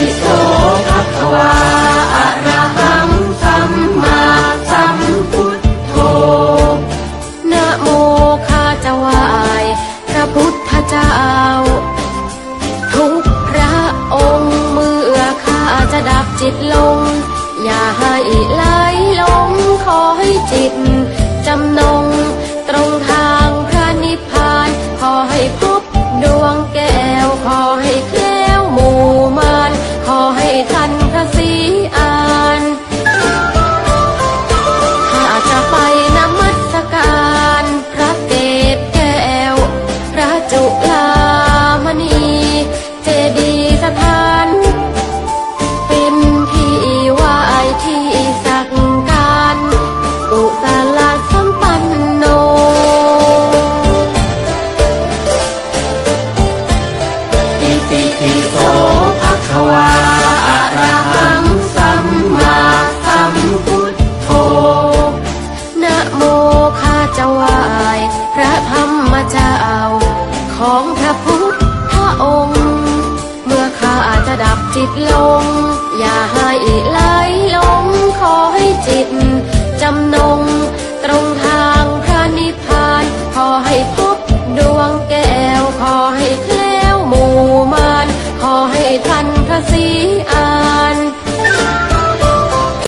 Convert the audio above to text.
ติโสภะคะวาอะระหังสัมมาสัมพุทโธนะโมข้าจะไหวายพระพุทธเจ้า ทุกพระองค์เมื่อข้าจะดับจิตลง อย่าให้ไหลลง ติโสภะคะวาอะระหังสัมมาสัมพุทโธนะโมข้าจะไหวายพระธรรมเจ้าของพระพุทธองค์ เมื่อข้าจะดับจิตลง อย่าให้ไหลลงขอให้จิตจำน